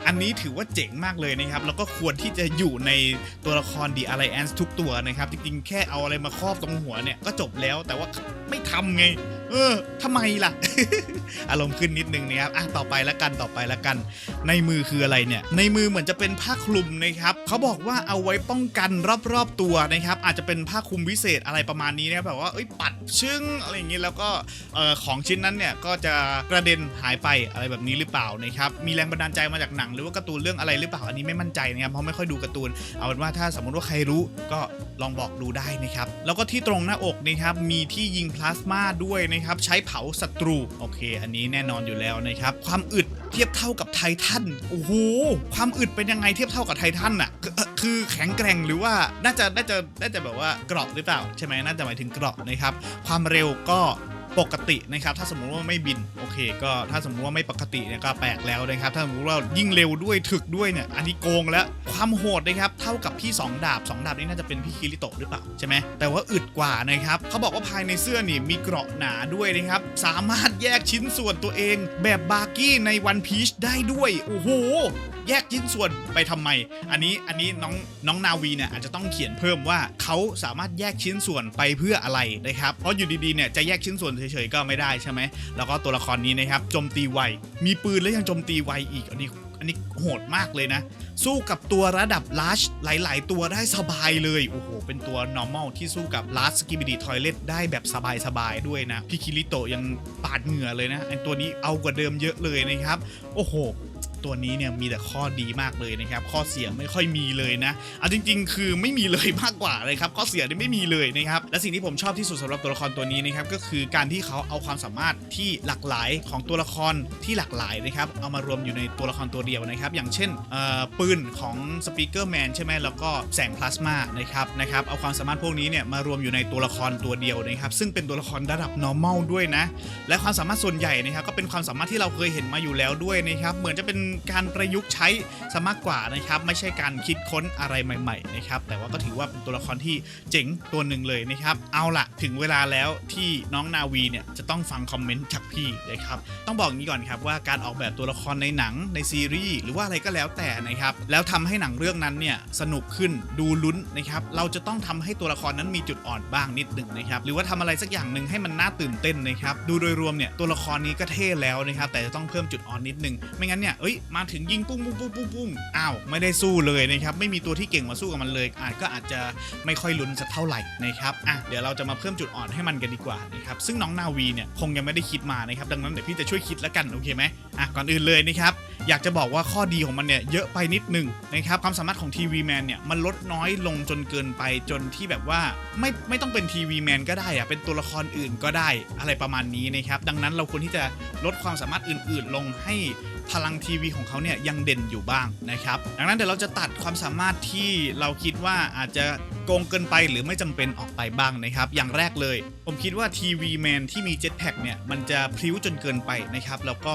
อันนี้ถือว่าเจ๋งมากเลยนะครับ แล้วก็ควรที่จะอยู่ในตัวละคร The Alliance ทุกตัวนะครับ จริงๆ แค่เอาอะไรมาครอบตรงหัวเนี่ย ก็จบแล้วแต่ว่าไม่ทำไง เออทำไมล่ะ อารมณ์ขึ้นนิดนึงนะครับอะต่อไปละกันต่อไปละกัน ในมือคืออะไรเนี่ย ในมือเหมือนจะเป็นผ้าคลุมนะครับเขาบอกว่าเอาไว้ป้องกันรอบๆตัวนะครับ อาจจะเป็นผ้าคลุมวิเศษอะไรประมาณนี้นะครับแบบว่าเอ้ยปัดชึ่งอะไรอย่างงี้แล้วก็เอ่อของชิ้นนั้นเนี่ยก็จะกระเด็นหายไปอะไรแบบนี้หรือเปล่านะครับมีแรงบันดาลใจมาจากหนัง หรือว่าการ์ตูนเรื่องอะไรหรือเปล่าอันนี้ไม่มั่นใจนะครับเพราะไม่ค่อยดูการ์ตูนเอาเป็นว่าถ้าสมมติว่าใครรู้ก็ลองบอกดูได้นะครับแล้วก็ที่ตรงหน้าอกนะครับมีที่ยิงพลาสมาด้วยนะครับใช้เผาศัตรูโอเค อันนี้แน่นอนอยู่แล้วนะครับความอึดเทียบเท่ากับไททันโอ้โหความอึดเป็นยังไงเทียบเท่ากับไททันอะคคือแข็งแกร่งหรือว่าน่าจะน่าจะน่าจะแบบว่าเกราะหรือเปล่าใช่ไหมน่าจะหมายถึงเกราะนะครับความเร็วก็ ปกตินะครับ ถ้าสมมุติว่าไม่บินโอเค ก็ถ้าสมมุติว่าไม่ปกติเนี่ยก็แปลกแล้วนะครับ ถ้าสมมติว่ายิ่งเร็วด้วยถึกด้วยเนี่ยอันนี้โกงแล้วความโหดนะครับเท่ากับพี่สองดาบสองดาบนี่น่าจะเป็นพี่คิริโตะหรือเปล่าใช่ไหมแต่ว่าอึดกว่านะครับเขาบอกว่าภายในเสื้อนี่มีเกราะหนาด้วยนะครับสามารถแยกชิ้นส่วนตัวเอง แบบบาร์กี้ในวันพีชได้ด้วยโอ้โหแยกชิ้นส่วนไปทำไม อันนี้อันนี้น้องน้องนาวีเนี่ยอาจจะต้องเขียนเพิ่มว่าเขาสามารถแยกชิ้นส่วนไปเพื่ออะไรนะครับเพราะอยู่ดีๆเนี่ยจะแยกชิ้นส่วนเฉยๆก็ไม่ได้ใช่ไหมแล้วก็ตัวละครนี้นะครับโจมตีไวมีปืนแล้วยังโจมตีไวอีกอันนี้อันนี้โหดมากเลยนะ สู้กับตัวระดับลาชหลาย ๆ ตัวได้สบายเลยโอ้โหเป็นตัว normal ที่สู้กับลาสกิบิดีทอยเลตได้แบบสบายๆด้วยนะพี่คิริโตยังปาดเหงื่อเลยนะไอตัวนี้เอากว่าเดิมเยอะเลยนะครับ โอ้โห ตัวนี้เนี่ยมีแต่ข้อดีมากเลยนะครับ ข้อเสียไม่ค่อยมีเลยนะเอาจริง ๆ คือไม่มีเลยมากกว่าเลยครับข้อเสียนี่ไม่มีเลยนะครับและสิ่งที่ผมชอบที่สุดสำหรับตัวละครตัวนี้นะครับก็คือการที่เขาเอาความสามารถที่หลากหลายของตัวละครที่หลากหลายนะครับเอามารวมอยู่ในตัวละครตัวเดียวนะครับอย่างเช่นปืนของสปีกเกอร์แมนใช่ไหมแล้วก็แสงพลาสมานะครับนะครับเอาความสามารถพวกนี้เนี่ยมารวมอยู่ในตัวละครตัวเดียวนะครับซึ่งเป็นตัวละครระดับ normal ด้วยนะและความสามารถส่วนใหญ่นะครับก็เป็นความสามารถที่เราเคยเห็นมาอยู่แล้วด้วยนะครับเหมือนจะเป็นการประยุกต์ใช้ซะมากกว่านะครับ ไม่ใช่การคิดค้นอะไรใหม่ๆนะครับแต่ว่าก็ถือว่าเป็นตัวละครที่เจ๋งตัวหนึ่งเลยนะครับ เอาละถึงเวลาแล้วที่น้องนาวีเนี่ยจะต้องฟังคอมเมนต์จากพี่นะครับต้องบอกอย่างนี้ก่อนครับว่าการออกแบบตัวละครในหนังในซีรีส์หรือว่าอะไรก็แล้วแต่นะครับแล้วทำให้หนังเรื่องนั้นเนี่ยสนุกขึ้นดูลุ้นนะครับเราจะต้องทำให้ตัวละครนั้นมีจุดอ่อนบ้างนิดหนึ่งนะครับหรือว่าทำอะไรสักอย่างหนึ่งให้มันน่าตื่นเต้นนะครับดูโดยรวมเนี่ยตัวละครนี้ก็เท่แล้วนะครับแต่จะต้องเพิ่มจุดอ่อนนิดนึงไม่งั้นเนี่ยเอ้ยมาถึงยิงปุ้งปุ้งปุ้งปุ้งปุ้งอ้าวไม่ได้สู้เลยนะครับไม่มีตัวที่เก่งมาสู้กับมันเลย อาจก็อาจจะไม่ค่อยลุ้นสักเท่าไหร่นะครับอะเดี๋ยวเราจะมาเพิ่มจุดอ่อนให้มันกันดีกว่านะครับซึ่งน้องนาวีเนี่ยคงยังไม่ได้คิดมานะครับดังนั้นเดี๋ยวพี่จะช่วยคิดแล้วกันโอเคไหมอะก่อนอื่นเลยนะครับอยากจะบอกว่าข้อดีของมันเนี่ยเยอะไปนิดหนึงนะครับความสามารถของทีวีแมนเนี่ยมันลดน้อยลงจนเกินไปจนที่แบบว่าไม่ไม่ต้องเป็นทีวีแมนก็ได้อะเป็นตัวละครอื่นก็ได้อะไรประมาณนี้นะครับดังนั้นเราควรที่จะลดความสามารถอื่น ๆ ลงให้ พลังทีวีของเขาเนี่ยยังเด่นอยู่บ้างนะครับ ดังนั้นเดี๋ยวเราจะตัดความสามารถที่เราคิดว่าอาจจะโกงเกินไปหรือไม่จำเป็นออกไปบ้างนะครับ อย่างแรกเลยผมคิดว่าทีวีแมนที่มีเจ็ตแพ็กเนี่ย มันจะพลิ้วจนเกินไปนะครับ แล้วก็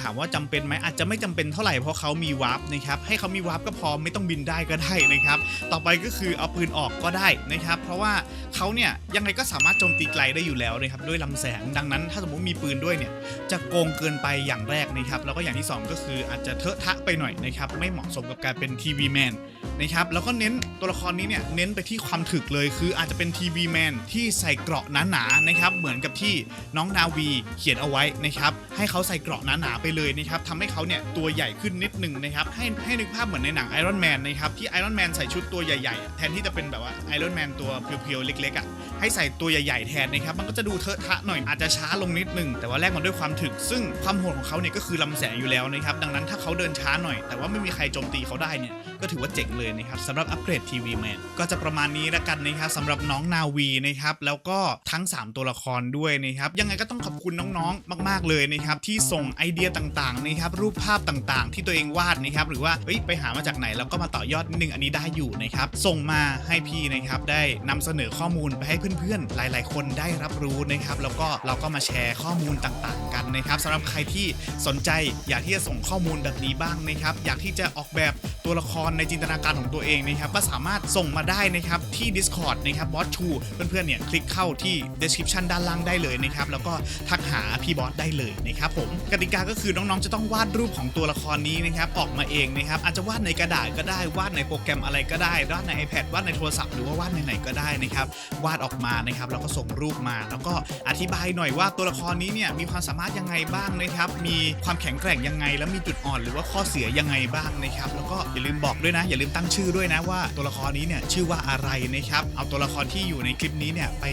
ถามว่าจำเป็นไหมอาจจะไม่จำเป็นเท่าไหร่เพราะเขามีวาร์ปนะครับ ให้เขามีวาร์ปก็พอไม่ต้องบินได้ก็ได้นะครับ ต่อไปก็คือเอาปืนออกก็ได้นะครับ เพราะว่าเขาเนี่ยยังไงก็สามารถโจมตีไกลได้อยู่แล้วนะครับด้วยลำแสงดังนั้น ถ้าสมมติมีปืนด้วยเนี่ยจะโกงเกินไปอย่างแรกนะครับ แล้วก็อย่างที่สองก็คืออาจจะเทอะทะไปหน่อยนะครับไม่เหมาะสมกับการเป็นทีวีแมนนะครับแล้วก็เน้นตัวละครนี้เนี่ยเน้นไปที่ความถึกเลยคืออาจจะเป็นทีวีแมนที่ใส่เกราะหนาๆนะครับเหมือนกับที่น้องนาวีเขียนเอาไว้นะครับให้เขาใส่เกราะหนาๆไปเลยนะครับทำให้เขาเนี่ยตัวใหญ่ขึ้นนิดหนึ่งนะครับให้ให้นึกภาพเหมือนในหนังไอรอนแมนนะครับที่ไอรอนแมนใส่ชุดตัวใหญ่ๆ แทนที่จะเป็นแบบว่าไอรอนแมนตัวเพียวๆ เล็กๆอะให้ใส่ตัวใหญ่ๆ แทนนะครับมันก็จะดูเทอะทะหน่อยอาจจะช้าลงนิดหนึ่งแต่ว่าแลกมาด้วยความถึก ซึ่งความโหดของเขาเนี่ยก็คือลำแสงอยู่แล้วนะครับดังนั้นถ้าเขาเดินช้าหน่อย แต่ว่าไม่มีใครโจมตีเขาได้เนี่ยก็ถือว่าเจ๋งเลยนะครับสำหรับอัปเกรดทีวีแมนก็จะประมาณนี้ละกันนะครับสำหรับน้องนาวีนะครับแล้วก็ทั้ง 3 ตัวละครด้วยนะครับยังไงก็ต้องขอบคุณน้องๆ มาก ๆเลยนะครับที่ส่งไอเดียต่างๆนะครับรูปภาพต่างๆ ที่ตัวเองวาดนะครับหรือว่าเฮ้ยไปหามาจากไหนแล้วก็มาต่อยอดนิดนึงอันนี้ได้อยู่นะครับส่งมาให้พี่นะครับได้นำเสนอข้อมูลไปให้เพื่อนๆ หลาย ๆ คนได้รับรู้นะครับแล้วก็เราก็มาแชร์ข้อมูลต่างๆ กันนะครับสำหรับใครที่สนใจอยากที่จะส่งข้อมูลแบบนี้บ้างนะครับอยากที่จะออกแบบตัวละครในจินตนาการของตัวเองนะครับก็สามารถส่งมาได้นะครับที่ Discord นะครับบอสชูเพื่อนๆเนี่ยคลิกเข้าที่ description ด้านล่างได้เลยนะครับแล้วก็ทักหาพี่บอสได้เลยนะครับผมกติกาก็คือน้องๆจะต้องวาดรูปของตัวละครนี้นะครับออกมาเองนะครับอาจจะวาดในกระดาษก็ได้วาดในโปรแกรมอะไรก็ได้วาดใน iPad วาดในโทรศัพท์หรือว่าวาดในไหนก็ได้นะครับวาดออกมานะครับแล้วก็ส่งรูปมา แล้วก็อธิบายหน่อยว่าตัวละครนี้เนี่ยมีความสามารถยังไงบ้างนะครับมีความแข็งแกร่งยังไง แล้วมีจุดอ่อนหรือว่าข้อเสียยังไงบ้างนะครับแล้วก็อย่าลืมบอกด้วยนะ อย่าลืมตั้งชื่อด้วยนะว่าตัวละครนี้เนี่ยชื่อว่าอะไรนะครับเอาตัวละครที่อยู่ในคลิปนี้เนี่ยไป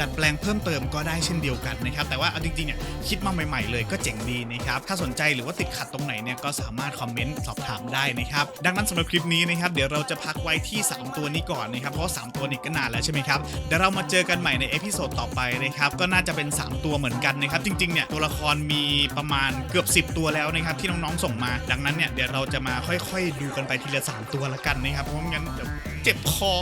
ดัดแปลงเพิ่มเติมก็ได้เช่นเดียวกันนะครับแต่ว่าเอาจริงๆเนี่ยคิดมาใหม่ๆเลยก็เจ๋งดีนะครับถ้าสนใจหรือว่าติดขัดตรงไหนเนี่ยก็สามารถคอมเมนต์สอบถามได้นะครับดังนั้นสำหรับคลิปนี้นะครับเดี๋ยวเราจะพักไว้ที่ 3 ตัวนี้ก่อนนะครับเพราะว่าสามตัวนี้ก็นานแล้วใช่ไหมครับเดี๋ยวเรามาเจอกันใหม่ในเอพิโซดต่อไปนะครับก็น่าจะเป็น 3 ตัวเหมือนกันนะครับจริงๆเนี่ยตัวละครมีประมาณเกือบ 10 ตัวแล้วนะครับที่น้องๆส่งมา ดังนั้นเนี่ยเดี๋ยวเราจะมาค่อย ๆ ดูกันไปทีละ 3 ตัวละกันนะครับเพราะงั้นเดี๋ยว เจ็บคอ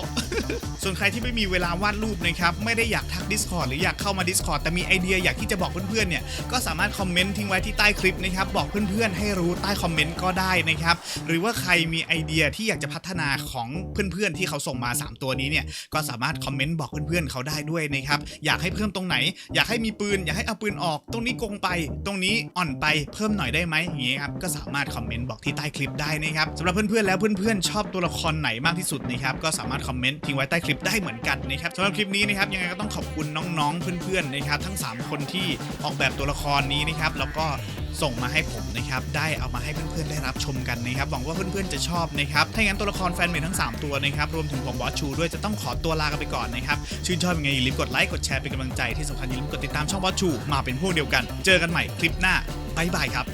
ส่วนใครที่ไม่มีเวลาวาดรูปนะครับไม่ได้อยากทัก Discord หรืออยากเข้ามา Discord แต่มีไอเดียอยากที่จะบอกเพื่อนๆเนี่ยก็สามารถคอมเมนต์ทิ้งไว้ที่ใต้คลิปนะครับบอกเพื่อนๆให้รู้ใต้คอมเมนต์ก็ได้นะครับหรือว่าใครมีไอเดียที่อยากจะพัฒนาของเพื่อนๆที่เขาส่งมา 3 ตัวนี้เนี่ยก็สามารถคอมเมนต์บอกเพื่อนๆเขาได้ด้วยนะครับอยากให้เพิ่มตรงไหน อยากให้มีปืน อยากให้เอาปืนออก ตรงนี้โกงไป ตรงนี้อ่อนไปเพิ่มหน่อยได้ไหมอย่างเงี้ยครับก็สามารถคอมเมนต์บอกที่ใต้คลิปได้นะครับสำหรับเพื่อนๆแล้วเพื่อนๆชอบตัวละครไหนมากที่สุดนะครับก็สามารถคอมเมนต์ทิ้งไว้ใต้คลิปได้เหมือนกันนะครับสำหรับคลิปนี้นะครับยังไงก็ต้องขอบคุณน้องๆเพื่อนๆนะครับทั้ง 3 คนที่ออกแบบตัวละครนี้นะครับแล้วก็ส่งมาให้ผมนะครับได้เอามาให้เพื่อนๆได้รับชมกันนะครับหวังว่าเพื่อนๆจะชอบนะครับถ้าอย่างนั้นตัวละครแฟนเมดทั้ง 3 ตัวนะครับรวมถึงผมบอสชูด้วยจะต้องขอตัวลากันไปก่อนนะครับชื่นชอบยังไงอย่าลืมกดไลค์กดแชร์เป็นกำลังใจที่สำคัญอย่าลืมกดติดตามช่องบอสชูมาเป็นพวกเดียวกัน เจอกันใหม่คลิปหน้าบ๊ายบายครับ